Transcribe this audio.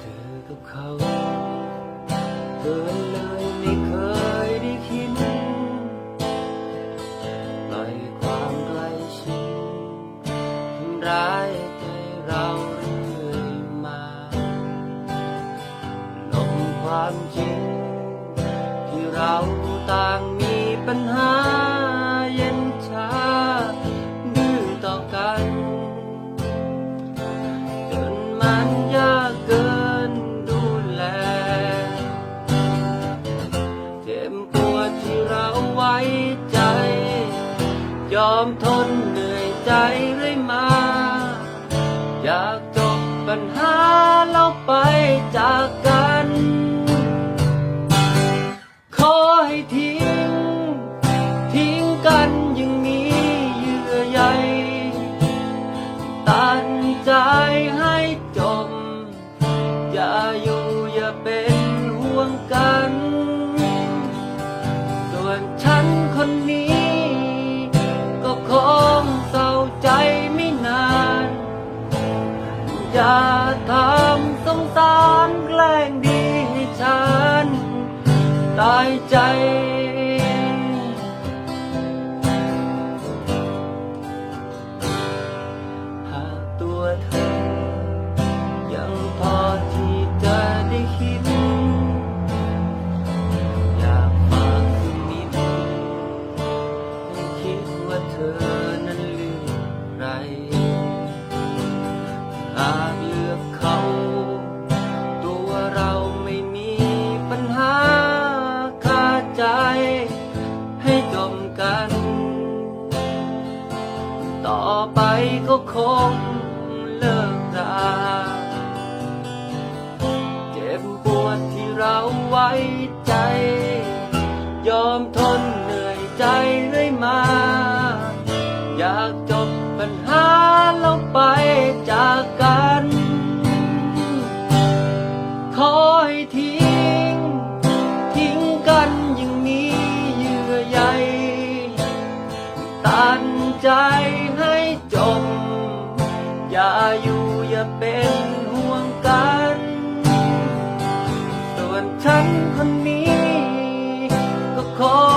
เธอกับเขาเธอเลยไม่เคยได้คิดปล่อยความใกล้ชิดทำร้ายใจเราเรื่อยมาหลงความจริงที่เราต่างมีปัญหา มทนเหนื่อยใจเรื่อยมา อยากจบปัญหาแล้วไปจากกัน ขอให้ทิ้ง ทิ้งกันยังมีเยื่อใยตัดใจให้จมางแกล้งดีให้ฉันตายใจหากตัวเธอยังพอ ไปก็คงเลิกราเจ็บปวดที่เราไว้ใจ ยอมทนเหนื่อยใจเรื่อยมา อยากจบปัญหาแล้วไปจากกัน ขอให้ทิ้ง ทิ้งกันยังมีเยื่อใยตัดใจ จบ อย่าอยู่อย่าเป็นห่วงกัน ส่วนฉันคนนี้ก็ขอ